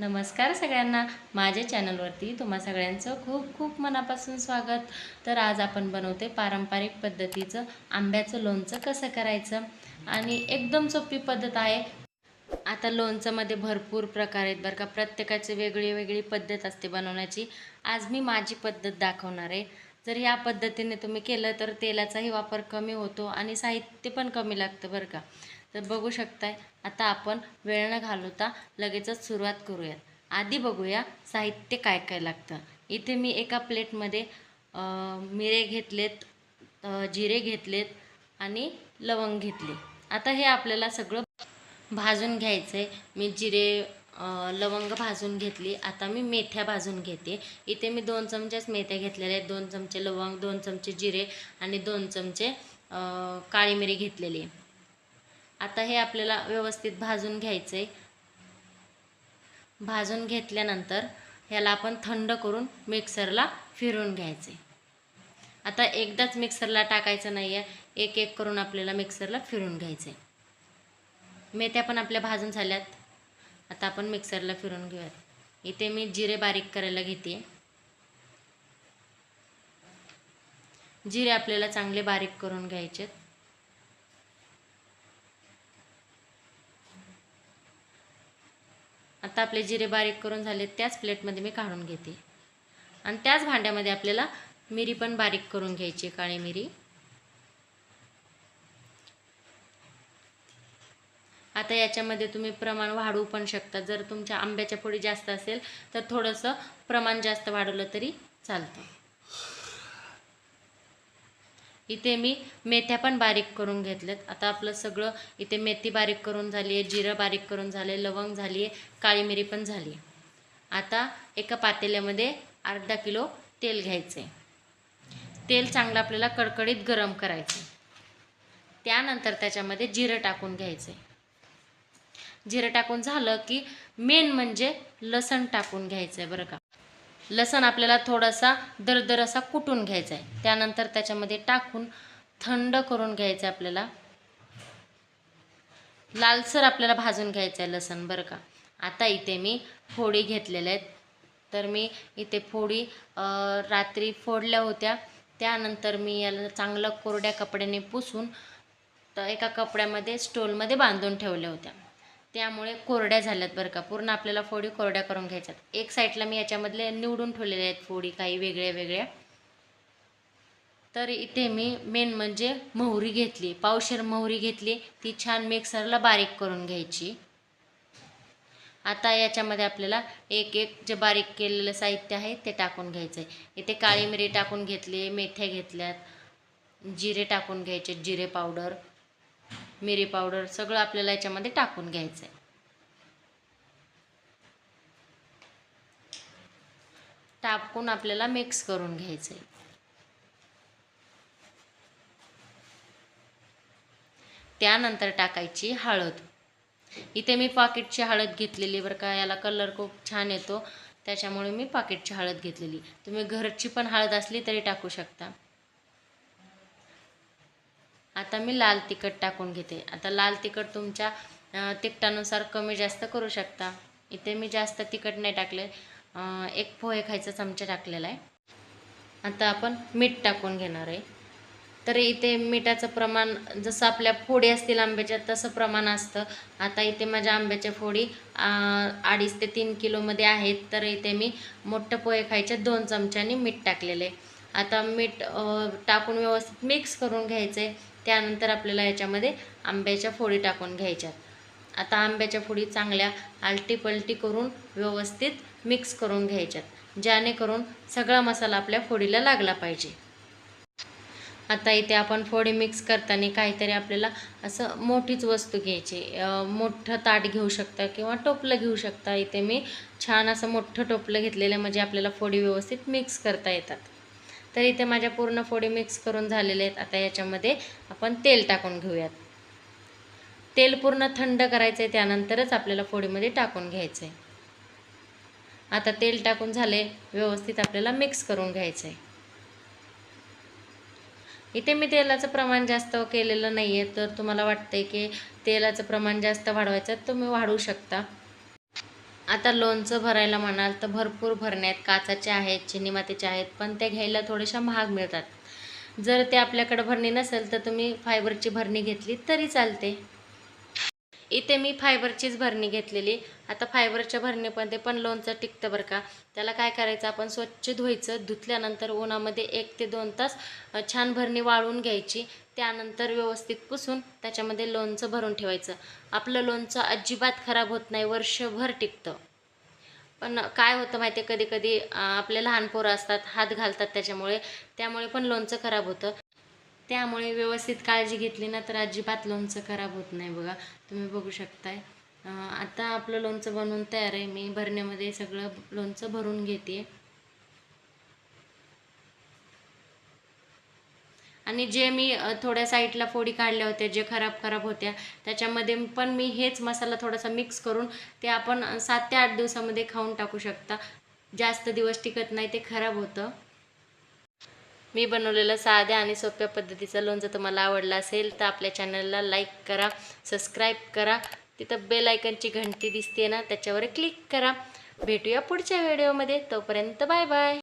नमस्कार सगळ्यांना. माझ्या चॅनलवरती तुम्हा सगळ्यांचं खूप खूप मनापासून स्वागत. तर आज आपण बनवते पारंपरिक पद्धतीचं आंब्याचं लोणचं कसं करायचं? आणि एकदम सोपी पद्धत आहे. आता लोणचंमध्ये भरपूर प्रकार आहेत बरं का. प्रत्येकाची वेगळी वेगळी पद्धत असते बनवण्याची. आज मी माझी पद्धत दाखवणार आहे. जर या पद्धतीने तुम्ही केलं तर तेलाचाही वापर कमी होतो आणि साहित्य पण कमी लागतं बरं का. तर बघू शकताय आता आपण वेळ न घालवता लगेचच सुरुवात करूयात. आधी बघूया साहित्य काय काय लागतं. इथे मी एका प्लेटमध्ये मिरे घेतलेत जिरे घेतलेत आणि लवंग घेतले. आता हे आपल्याला सगळं भाजून घ्यायचं आहे मी जिरे लवंग भाजून घेतली. आता मी मेथ्या भाजून घेते. इथे मी दोन चमचेच मेथ्या घेतलेल्या आहेत. दोन चमचे लवंग दोन चमचे जिरे आणि दोन चमचे काळी मिरी घेतलेली. आहे आता हे आपल्याला व्यवस्थित भाजून घ्यायचं आहे भाजून घेतल्यानंतर ह्याला आपण थंड करून मिक्सरला फिरून घ्यायचे आता एकदाच मिक्सरला टाकायचं नाही आहे एक एक करून आपल्याला मिक्सरला फिरून घ्यायचे मेथ्या पण आपल्या भाजून झाल्यात. आता आपण मिक्सरला फिरून घेऊयात. इथे मी जिरे बारीक करायला घेते. जिरे आपल्याला चांगले बारीक करून घ्यायचे आता आपले जिरे बारीक करून झाले त्याच प्लेटमध्ये मी काढून घेते. आणि त्याच भांड्यामध्ये आपल्याला मिरी पण बारीक करून घ्यायची काळी मिरी. आता याच्यामध्ये तुम्ही प्रमाण वाढवू पण शकता. जर तुमच्या आंब्याच्या फोडी जास्त असेल तर थोडंसं प्रमाण जास्त वाढवलं तरी चालतं. इथे मी मेथ्या पण बारीक करून घेतल्यात. आता आपलं सगळं इथे मेथी बारीक करून झाली आहे जिरं बारीक करून झाले लवंग झाली आहे काळी मिरी पण झाली आहे. आता एका पातेल्यामध्ये अर्धा किलो तेल घ्यायचं आहे तेल चांगलं आपल्याला कडकडीत गरम करायचं त्यानंतर त्याच्यामध्ये जिरं टाकून घ्यायचं आहे जिरं टाकून झालं की मेन म्हणजे लसण टाकून घ्यायचं आहे बरं का. लसण आपल्याला थोडासा दरदर असा कुटून घ्यायचा आहे त्यानंतर त्याच्यामध्ये टाकून थंड करून घ्यायचं आहे आपल्याला. लालसर आपल्याला भाजून घ्यायचं आहे लसण बरं का. आता इथे मी फोडी घेतलेल्या आहेत. तर मी इथे फोडी रात्री फोडल्या होत्या. त्यानंतर मी याला चांगलं कोरड्या कपड्याने पुसून तर एका कपड्यामध्ये स्टोलमध्ये बांधून ठेवल्या होत्या. त्यामुळे कोरड्या झाल्यात बरं का. पूर्ण आपल्याला फोडी कोरड्या करून घ्यायच्यात. एक साईडला मी याच्यामधले निवडून ठेवलेल्या आहेत फोडी काही वेगळ्या वेगळ्या. तर इथे मी मेन म्हणजे मोहरी घेतली. पावशेर मोहरी घेतली. ती छान मिक्सरला बारीक करून घ्यायची. आता याच्यामध्ये आपल्याला एक एक जे बारीक केलेलं साहित्य आहे ते टाकून घ्यायचं आहे इथे काळी मिरी टाकून घेतली मेथ्या घेतल्यात जिरे टाकून घ्यायचे जिरे पावडर. मिरी पावडर सगळं आपल्याला याच्यामध्ये टाकून घ्यायचं आहे टाकून आपल्याला मिक्स करून घ्यायचं आहे त्यानंतर टाकायची हळद. इथे मी पाकिटची हळद घेतलेली बरं का याला कलर खूप छान येतो. त्याच्यामुळे मी पाकिटची हळद घेतलेली. तुम्ही घरची पण हळद असली तरी टाकू शकता. आता मी लाल तिखट टाकून घेते. आता लाल तिखट तुमच्या तिखटानुसार कमी जास्त करू शकता. इथे मी जास्त तिखट नाही टाकले. एक पोहे खायचा चमचा टाकलेला आहे. आता आपण मीठ टाकून घेणार आहे. तर इथे मिठाचं प्रमाण जसं आपल्या फोडी असतील आंब्याच्या तसं प्रमाण असतं. आता इथे माझ्या आंब्याच्या फोडी अडीच ते तीन किलोमध्ये आहेत. तर इथे मी मोठं पोहे खायच्या दोन चमच्यानी मीठ टाकलेलं. आहे आता मीठ टाकून व्यवस्थित मिक्स करून घ्यायचं आहे त्यानंतर आपल्याला याच्यामध्ये आंब्याच्या फोडी टाकून घ्यायच्यात. आता आंब्याच्या फोडी चांगल्या आलटीपलटी करून व्यवस्थित मिक्स करून घ्यायच्यात जेणेकरून सगळा मसाला आपल्या फोडीला लागला पाहिजे. आता इथे आपण फोडी मिक्स करताना काहीतरी आपल्याला असं मोठीच वस्तू घ्यायची. मोठं ताट घेऊ शकता किंवा टोपलं घेऊ शकता. इथे मी छान असं मोठं टोपलं घेतलेलं म्हणजे आपल्याला फोडी व्यवस्थित मिक्स करता येतात. तर इथे माझ्या पूर्ण फोडी मिक्स करून झालेले आहेत. आता याच्यामध्ये आपण तेल टाकून घेऊयात. तेल पूर्ण थंड करायचं आहे त्यानंतरच आपल्याला फोडीमध्ये टाकून घ्यायचं आहे आता तेल टाकून झाले व्यवस्थित आपल्याला मिक्स करून घ्यायचं आहे इथे मी तेलाचं प्रमाण जास्त केलेलं नाही आहे तर तुम्हाला वाटतंय की तेलाचं प्रमाण जास्त वाढवायचं तुम्ही वाढवू शकता. आता लोणचं भरायला म्हणाल तर भरपूर भरण्यात आहेत काचाचे आहेत चिनी मातीचे आहेत पण ते घ्यायला थोड्याशा महाग मिळतात. जर ते आपल्याकडे भरणी नसेल तर तुम्ही फायबरची भरणी घेतली तरी चालते. इथे मी फायबरचीच भरणी घेतलेली. आता फायबरच्या भरणीमध्ये पण लोणचं टिकतं बरं का. त्याला काय करायचं? आपण स्वच्छ धुवायचं. धुतल्यानंतर उन्हामध्ये एक ते दोन तास छान भरणी वाळून घ्यायची. त्यानंतर व्यवस्थित पुसून त्याच्यामध्ये लोणचं भरून ठेवायचं. आपलं लोणचं अजिबात खराब होत नाही वर्षभर टिकतं. पण काय होतं माहिती आहे कधी कधी आपले लहान पोरं असतात हात घालतात त्याच्यामुळे त्यामुळे पण लोणचं खराब होतं. त्यामुळे व्यवस्थित काळजी घेतली ना तर अजिबात लोणचं खराब होत नाही बघा. तुम्ही बघू शकताय. आता आपलं लोणचं बनवून तयार आहे. मी भरण्यामध्ये सगळं लोणचं भरून घेते. आणि जे मी थोड्या साईडला फोडी काढल्या होत्या जे खराब खराब होत्या त्याच्यामध्ये पण मी हेच मसाला थोडासा मिक्स करून ते आपण सात ते आठ दिवसामध्ये खाऊन टाकू शकता. जास्त दिवस टिकत नाही ते खराब होतं. मी बनवलेलं साध्या आणि सोप्या पद्धतीचं लोणचं तुम्हाला आवडलं असेल तर आपल्या चॅनलला लाईक करा सबस्क्राईब करा. तिथं बेल आयकनची घंटी दिसते ना त्याच्यावर क्लिक करा. भेटूया पुढच्या व्हिडिओमध्ये. तोपर्यंत बाय बाय.